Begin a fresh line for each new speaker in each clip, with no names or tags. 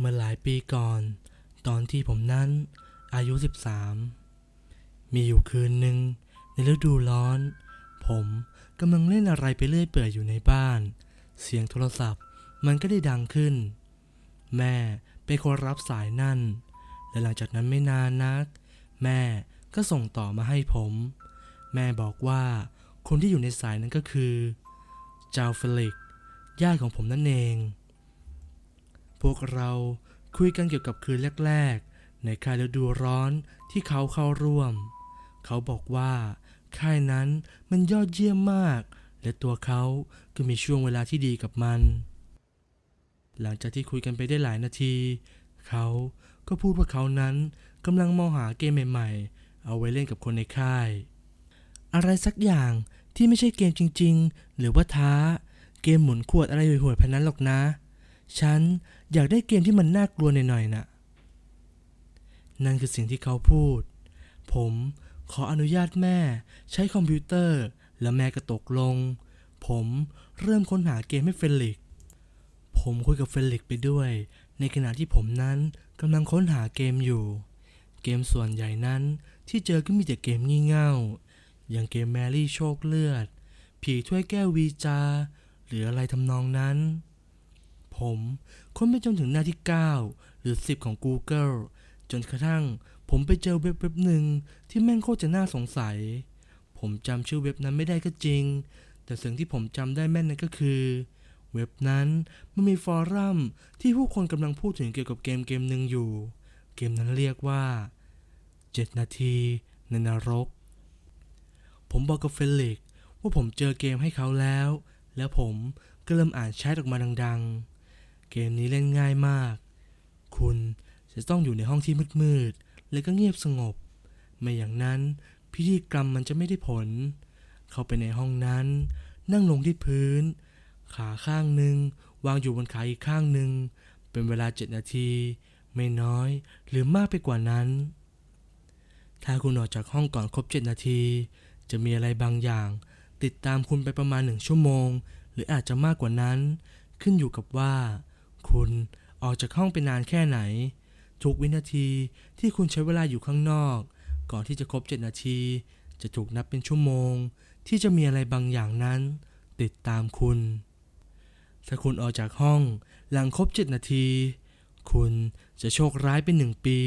เมื่อหลายปีก่อน ตอนที่ผมนั้น อายุ 13 มีอยู่คืนหนึ่งในฤดูร้อน ผมกำลังเล่นอะไรไปเรื่อยเปื่อยอยู่ในบ้าน เสียงโทรศัพท์มันก็ได้ดังขึ้น แม่เป็นคนรับสายนั่น และหลังจากนั้นไม่นานนัก แม่ก็ส่งต่อมาให้ผม แม่บอกว่าคนที่อยู่ในสายนั้นก็คือ เจ้าเฟลิกญาติของผมนั่นเอง พวกเราคุยกันเกี่ยวกับคืนแรกๆ ในค่ายฤดูร้อนที่เขาเข้าร่วม เขาบอกว่าค่ายนั้นมันยอดเยี่ยมมาก และตัวเขาก็มีช่วงเวลาที่ดีกับมัน หลังจากที่คุยกันไปได้หลายนาที เขาก็พูดว่าเขานั้นกำลังมองหาเกมใหม่ๆ เอาไว้เล่นกับคนในค่าย อะไรสักอย่างที่ไม่ใช่เกมจริง ๆ หรือว่าท้า เกมหมุนขวดอะไรห่วยๆพันนั้นหรอกนะ ฉันอยากได้เกมที่มันน่ากลัวหน่อยๆน่ะ นั่นคือสิ่งที่เขาพูด ผมขออนุญาตแม่ใช้คอมพิวเตอร์ แล้วแม่ก็ตกลง ผมเริ่มค้นหาเกมให้เฟลลิก ผมคุยกับเฟลลิกไปด้วย ในขณะที่ผมนั้นกำลังค้นหาเกมอยู่ เกมส่วนใหญ่นั้นที่เจอก็มีแต่เกมงี่เง่า อย่างเกมแมรี่โชคเลือด ผีถ้วยแก้ววีจา หรืออะไรทำนองนั้น ผมค้นไปจนถึงหน้าที่ 9 หรือ 10 ของ Google จนกระทั่งผมไปเจอเว็บเว็บหนึ่งที่แม่งโคตรจะน่าสงสัย ผมจำชื่อเว็บนั้นไม่ได้ก็จริง แต่สิ่งที่ผมจำได้แม่นนั่นก็คือ เว็บนั้นมันมีฟอรัมที่ผู้คนกำลังพูดถึงเกี่ยวกับเกมเกมหนึ่งอยู่ เกมนั้นเรียกว่า 7 นาทีในนรก ผมบอกกับเฟลิกว่าผมเจอเกมให้เขาแล้ว แล้วผมก็เริ่มอ่านแชทออกมาดัง ๆ เกมนี้เล่นง่ายมาก คุณจะต้องอยู่ในห้องที่มืดๆ และก็เงียบสงบ ไม่อย่างนั้นพิธีกรรมมันจะไม่ได้ผล เข้าไปในห้องนั้น นั่งลงที่พื้น ขาข้างหนึ่งวางอยู่บนขาอีกข้างหนึ่ง เป็นเวลาเจ็ดนาที ไม่น้อยหรือมากไปกว่านั้น ถ้าคุณออกจากห้องก่อนครบเจ็ดนาที จะมีอะไรบางอย่าง ติดตามคุณไปประมาณหนึ่งชั่วโมง หรืออาจจะมากกว่านั้น ขึ้นอยู่กับว่า คุณออกจากห้องไปนานแค่ไหน ทุกวินาทีที่คุณใช้เวลาอยู่ข้างนอก ก่อนที่จะครบ 7 นาที จะถูกนับเป็นชั่วโมง ที่จะมีอะไรบางอย่างนั้น ติดตามคุณ ถ้าคุณออกจากห้องหลังครบ 7 นาที คุณจะโชคร้ายเป็นหนึ่งปี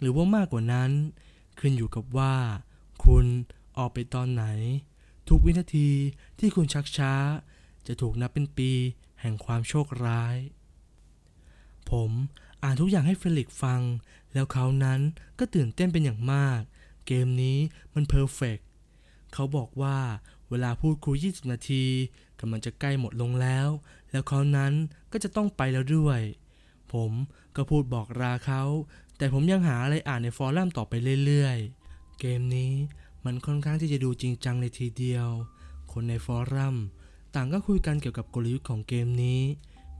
หรือว่ามากกว่านั้น ขึ้นอยู่กับว่า คุณออกไปตอนไหน ทุกวินาทีที่คุณชักช้า จะถูกนับเป็นปีแห่งความโชคร้าย ผมอ่านทุกอย่างให้เฟลิกซ์ฟัง แล้วเขานั้นก็ตื่นเต้นเป็นอย่างมาก เกมนี้มันเพอร์เฟกเขาบอกว่าเวลาพูดคุย 20 นาทีกำลังจะใกล้หมดลงแล้ว แล้วเขานั้นก็จะต้องไปแล้วด้วย ผมก็พูดบอกราเขา แต่ผมยังหาอะไรอ่านในฟอรัมต่อไปเรื่อยๆ เกมนี้มันค่อนข้างที่จะดูจริงจังเลยทีเดียว คนในฟอรัมต่างก็คุยกันเกี่ยวกับกลยุทธ์ของเกมนี้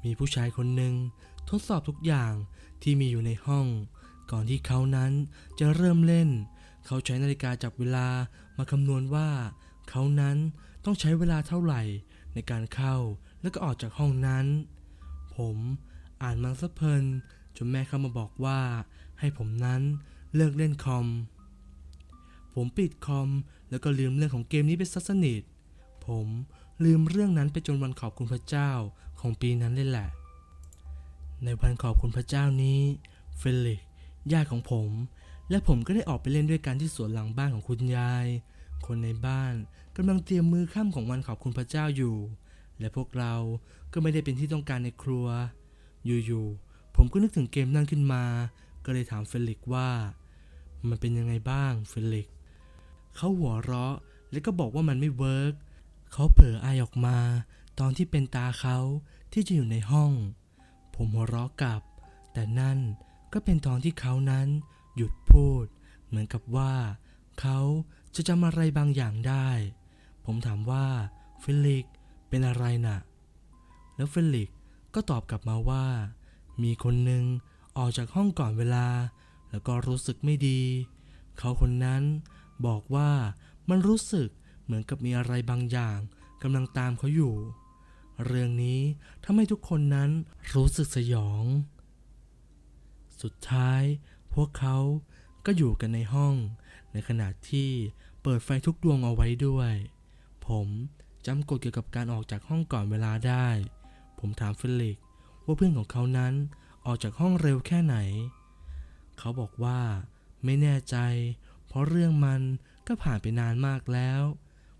มีผู้ชายคนหนึ่ง ทดสอบทุกอย่างที่มีอยู่ในห้อง ก่อนที่เขานั้นจะเริ่มเล่น เขาใช้นาฬิกาจับเวลามาคำนวณว่า เขานั้นต้องใช้เวลาเท่าไหร่ในการเข้าแล้วก็ออกจากห้องนั้น ผมอ่านมันสะเพลินจนแม่เข้ามาบอกว่า ให้ผมนั้นเลิกเล่นคอม ผมปิดคอมแล้วก็ลืมเรื่องของเกมนี้ไปซะสนิท ผมลืมเรื่องนั้นไปจนวันขอบคุณพระเจ้าของปีนั้นเลยแหละ ในวันขอบคุณพระเจ้านี้เฟลิกซ์ญาติของผม และผมก็ได้ออกไปเล่นด้วยกันที่สวนหลังบ้านของคุณยาย คนในบ้านกำลังเตรียมมือค่ำของวันขอบคุณพระเจ้าอยู่ และพวกเราก็ไม่ได้เป็นที่ต้องการในครัว อยู่ๆผมก็นึกถึงเกมนั่นขึ้นมา ก็เลยถามเฟลิกซ์ว่า มันเป็นยังไงบ้างเฟลิกซ์เขาหัวเราะแล้วก็บอกว่ามันไม่เวิร์กเขาเผลออายออกมา ตอนที่เป็นตาเขาที่จะอยู่ในห้อง ผมหัวเราะกลับ แต่นั่นก็เป็นตอนที่เขานั้นหยุดพูด เหมือนกับว่า เขาจะจำอะไรบางอย่างได้ ผมถามว่าเฟลิกเป็นอะไรน่ะ แล้วเฟลิกก็ตอบกลับมาว่า มีคนหนึ่งออกจากห้องก่อนเวลา แล้วก็รู้สึกไม่ดี เขาคนนั้นบอกว่ามันรู้สึกเหมือนกับมีอะไรบางอย่างกำลังตามเขาอยู่ เรื่องนี้ทำให้ทุกคนนั้นรู้สึกสยอง สุดท้ายพวกเขาก็อยู่กันในห้อง ในขณะที่เปิดไฟทุกดวงเอาไว้ด้วย ผมจำกฎเกี่ยวกับการออกจากห้องก่อนเวลาได้ ผมถามเฟลิกว่าเพื่อนของเขานั้นออกจากห้องเร็วแค่ไหน เขาบอกว่าไม่แน่ใจ เพราะเรื่องมันก็ผ่านไปนานมากแล้ว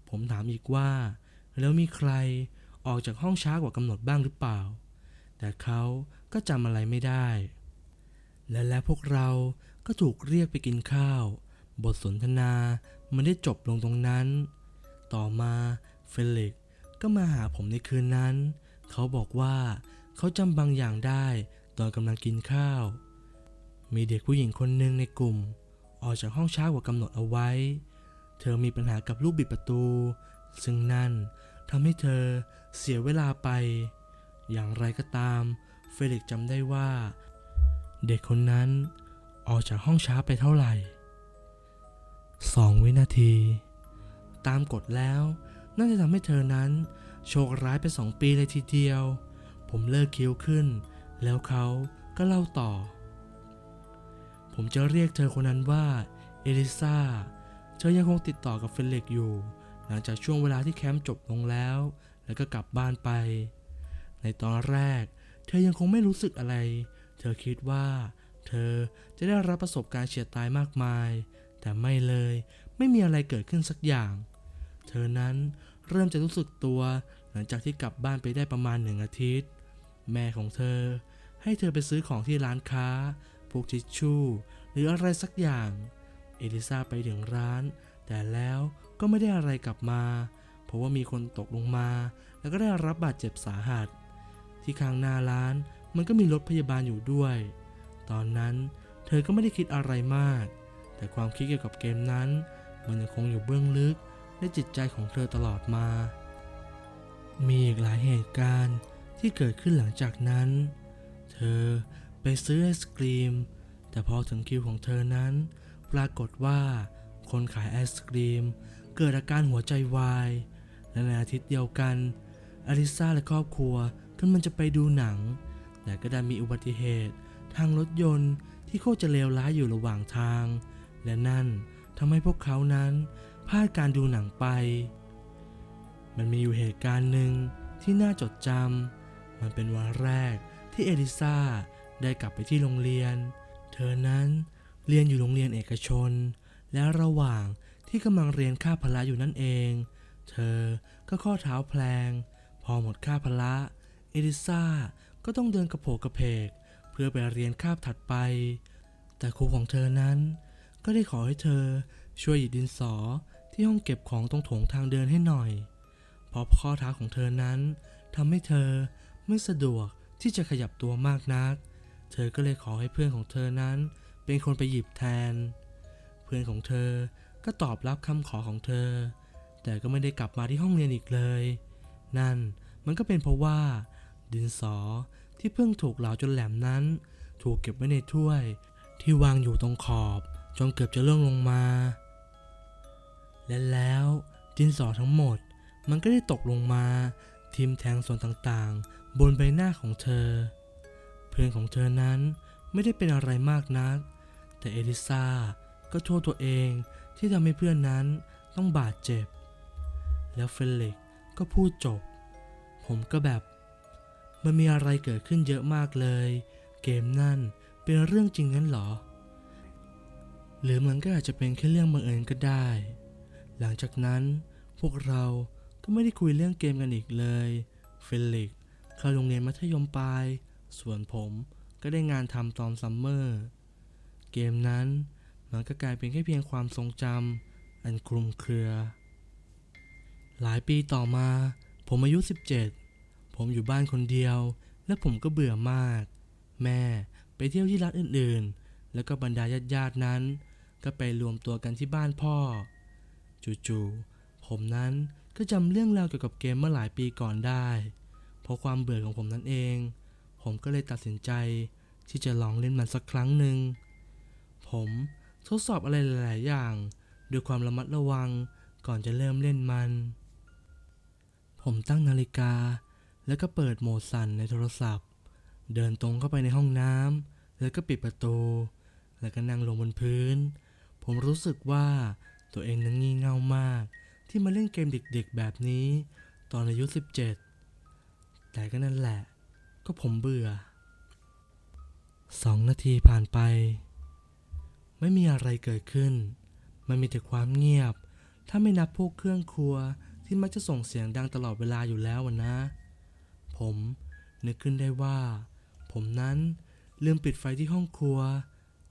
ผมถามอีกว่า แล้วมีใคร ออกจากห้องช้ากว่ากำหนดบ้างหรือเปล่า แต่เขาก็จำอะไรไม่ได้ และแล้วพวกเราก็ถูกเรียกไปกินข้าว บทสนทนามันได้จบลงตรงนั้น ต่อมาเฟลิกก็มาหาผมในคืนนั้น เขาบอกว่าเขาจำบางอย่างได้ตอนกำลังกินข้าว มีเด็กผู้หญิงคนหนึ่งในกลุ่ม ออกจากห้องช้ากว่ากำหนดเอาไว้ เธอมีปัญหากับลูกบิดประตู ซึ่งนั่น ทำให้เธอเสียเวลาไป อย่างไรก็ตาม เฟลิกจำได้ว่า เด็กคนนั้นออกจากห้องช้าไปเท่าไหร่สองวินาที ตามกฎแล้วน่าจะทำให้เธอนั้น โชคร้ายไปสองปีเลยทีเดียว ผมเลิกคิ้วขึ้น แล้วเขาก็เล่าต่อ ผมจะเรียกเธอคนนั้นว่า เอลิซาเธอยังคงติดต่อกับเฟลิกอยู่ หลังจากช่วงเวลาที่แคมป์จบลงแล้ว แล้วก็กลับบ้านไป ในตอนแรก เธอยังคงไม่รู้สึกอะไร เธอคิดว่า เธอจะได้รับประสบการณ์เฉียดตายมากมาย แต่ไม่เลย ไม่มีอะไรเกิดขึ้นสักอย่าง เธอนั้นเริ่มจะรู้สึกตัว หลังจากที่กลับบ้านไปได้ประมาณหนึ่งอาทิตย์ แม่ของเธอ ให้เธอไปซื้อของที่ร้านค้า พวกทิชชู่ หรืออะไรสักอย่าง เอลิซาไปถึงร้าน แต่แล้ว ก็ไม่ได้อะไรกลับมา เพราะว่ามีคนตกลงมา แล้วก็ได้รับบาดเจ็บสาหัส ที่ข้างหน้าร้านมันก็มีรถพยาบาลอยู่ด้วย ตอนนั้นเธอก็ไม่ได้คิดอะไรมาก แต่ความคิดเกี่ยวกับเกมนั้น มันยังคงอยู่เบื้องลึกในจิตใจของเธอตลอดมา มีอีกหลายเหตุการณ์ที่เกิดขึ้นหลังจากนั้น เธอไปซื้อไอศกรีม แต่พอถึงคิวของเธอนั้น ปรากฏว่าคนขายไอศกรีม เกิดอาการหัวใจวาย และในอาทิตย์เดียวกัน อลิซาและครอบครัวกำลังจะไปดูหนัง แต่ก็ได้มีอุบัติเหตุ ทางรถยนต์ที่โคตรจะเลวร้ายอยู่ระหว่างทาง และนั่นทำให้พวกเขานั้นพลาดการดูหนังไป มันมีอยู่เหตุการณ์หนึ่งที่น่าจดจำ มันเป็นวันแรกที่เอลิซาได้กลับไปที่โรงเรียน เธอนั้นเรียนอยู่โรงเรียนเอกชน และระหว่าง ที่กำลังเรียนค่าพละอยู่นั่นเอง เธอก็ข้อเท้าแพลง พอหมดค่าพละเอลิซาก็ต้องเดินกระโผกกระเพก เพื่อไปเรียนคาบถัดไป แต่ครูของเธอนั้น ก็ได้ขอให้เธอช่วยหยิบดินสอที่ห้องเก็บของตรงโถงทางเดินให้หน่อย เพราะข้อเท้าของเธอนั้นทำให้เธอไม่สะดวกที่จะขยับตัวมากนัก เธอก็เลยขอให้เพื่อนของเธอนั้น เป็นคนไปหยิบแทน เพื่อนของเธอ ก็ตอบรับคำขอของเธอ แต่ก็ไม่ได้กลับมาที่ห้องเรียนอีกเลย นั่นมันก็เป็นเพราะว่า ดินสอที่เพิ่งถูกเหลาจนแหลมนั้น ถูกเก็บไว้ในถ้วย ที่วางอยู่ตรงขอบจนเกือบจะล่วงลงมา และแล้วดินสอทั้งหมดมันก็ได้ตกลงมาทิ่มแทงส่วนต่างๆ บนใบหน้าของเธอ เพื่อนของเธอนั้นไม่ได้เป็นอะไรมากนัก แต่เอลิซาก็โทษตัวเอง ที่ทำให้เพื่อนนั้นต้องบาดเจ็บ แล้วเฟลิกก็พูดจบ ผมก็แบบ มันมีอะไรเกิดขึ้นเยอะมากเลย เกมนั่นเป็นเรื่องจริงงั้นหรอ หรือมันก็อาจจะเป็นแค่เรื่องบังเอิญก็ได้ หลังจากนั้นพวกเราก็ไม่ได้คุยเรื่องเกมกันอีกเลย เฟลิกเข้าโรงเรียนมัธยมปลาย ส่วนผมก็ได้งานทำตอนซัมเมอร์ เกมนั้น มันก็กลายเป็นแค่เพียงความทรงจำอันคลุมเครือ หลายปีต่อมา ผมอายุ 17 ผมอยู่บ้านคนเดียว และผมก็เบื่อมาก แม่ไปเที่ยวที่รัฐอื่นๆ แล้วก็บรรดาญาติๆนั้น ก็ไปรวมตัวกันที่บ้านพ่อ จู่ๆ ผมนั้นก็จำเรื่องราวเกี่ยวกับเกมเมื่อหลายปีก่อนได้ เพราะความเบื่อของผมนั่นเอง ผมก็เลยตัดสินใจที่จะลองเล่นมันสักครั้งหนึ่ง ผม ทดสอบอะไรหลาย ๆ อย่างด้วยความระมัดระวังก่อนจะเริ่มเล่นมัน ผมตั้งนาฬิกา แล้วก็เปิดโหมดสั่นในโทรศัพท์ เดินตรงเข้าไปในห้องน้ำแล้วก็ปิดประตู แล้วก็นั่งลงบนพื้น ผมรู้สึกว่าตัวเองนั้นงี่เง่ามาก ที่มาเล่นเกมเด็ก ๆ แบบนี้ ตอนอายุ 17 แต่ก็นั่นแหละ ก็ผมเบื่อสองนาทีผ่านไป ไม่มีอะไรเกิดขึ้น มันมีแต่ความเงียบ ถ้าไม่นับพวกเครื่องครัวที่มักจะส่งเสียงดังตลอดเวลาอยู่แล้วอะนะ ผมนึกขึ้นได้ว่า ผมนั้นลืมปิดไฟที่ห้องครัว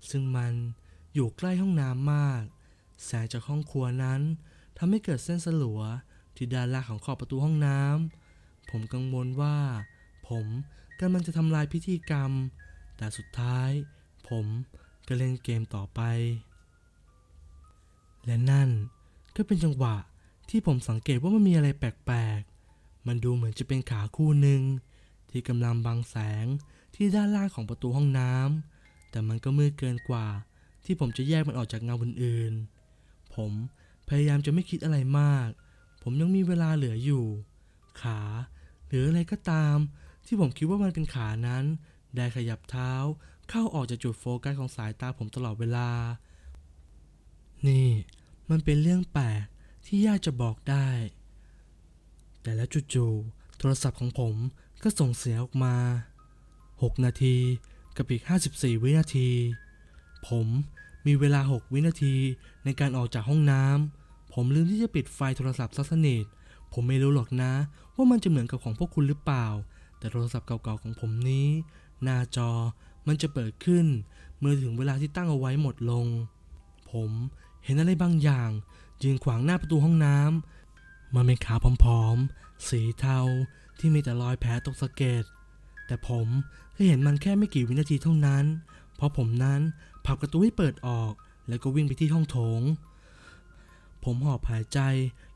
ซึ่งมันอยู่ใกล้ห้องน้ำมาก แสงจากห้องครัวนั้นทำให้เกิดเส้นสลัวที่ด้านล่างของขอบประตูห้องน้ำผมกังวลว่า ผมกำลังจะทำลายพิธีกรรม แต่สุดท้าย ผม ก็เล่นเกมต่อไป และนั่นก็เป็นจังหวะที่ผมสังเกตว่ามันมีอะไรแปลกๆ มันดูเหมือนจะเป็นขาคู่หนึ่งที่กำลังบังแสงที่ด้านล่างของประตูห้องน้ำแต่มันก็มืดเกินกว่า ที่ผมจะแยกมันออกจากเงาอื่นๆ ผมพยายามจะไม่คิดอะไรมาก ผมยังมีเวลาเหลืออยู่ ขา หรืออะไรก็ตาม ที่ผมคิดว่ามันเป็นขานั้น ได้ขยับเท้า เข้าออกจากจุดโฟกัสของสายตาผมตลอดเวลา นี่มันเป็นเรื่องแปลกที่ยากจะบอกได้ แต่แล้วจู่ๆโทรศัพท์ของผมก็ส่งเสียงออกมา 6 นาทีกับอีก 54 วินาที ผมมีเวลา 6 วินาทีในการออกจากห้องน้ำ ผมลืมที่จะปิดไฟโทรศัพท์ซะสนิท ผมไม่รู้หรอกนะ ว่ามันจะเหมือนกับของพวกคุณหรือเปล่า แต่โทรศัพท์เก่าๆของผมนี้ หน้าจอ มันจะเปิดขึ้น เมื่อถึงเวลาที่ตั้งเอาไว้หมดลง ผมเห็นอะไรบางอย่างยืนขวางหน้าประตูห้องน้ำมันเป็นขาผอมๆ สีเทาที่มีแต่รอยแผลตกสะเก็ดแต่ผมก็เห็นมันแค่ไม่กี่วินาทีเท่านั้น เพราะผมนั้นผลักประตูให้เปิดออก แล้วก็วิ่งไปที่ห้องโถง ผมหอบหายใจ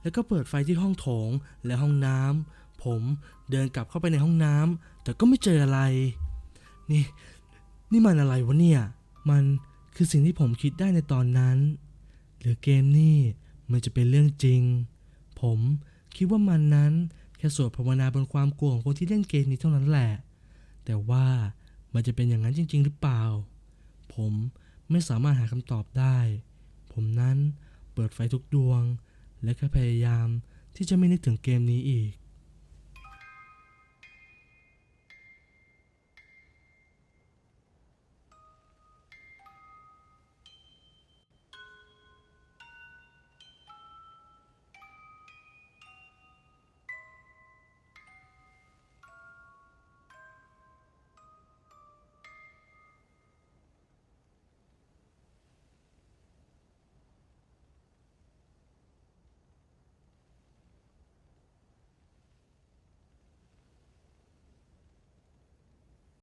แล้วก็เปิดไฟที่ห้องโถงและห้องน้ำผมเดินกลับเข้าไปในห้องน้ำแต่ก็ไม่เจออะไร นี่ นี่มันอะไรวะเนี่ย มันคือสิ่งที่ผมคิดได้ในตอนนั้น หรือเกมนี่มันจะเป็นเรื่องจริง ผมคิดว่ามันนั้นแค่สวดภาวนาบนความกลัวของคนที่เล่นเกมนี้เท่านั้นแหละ แต่ว่ามันจะเป็นอย่างนั้นจริง ๆ หรือเปล่า ผมไม่สามารถหาคำตอบได้ ผมนั้นเปิดไฟทุกดวง และก็พยายามที่จะไม่นึกถึงเกมนี้อีก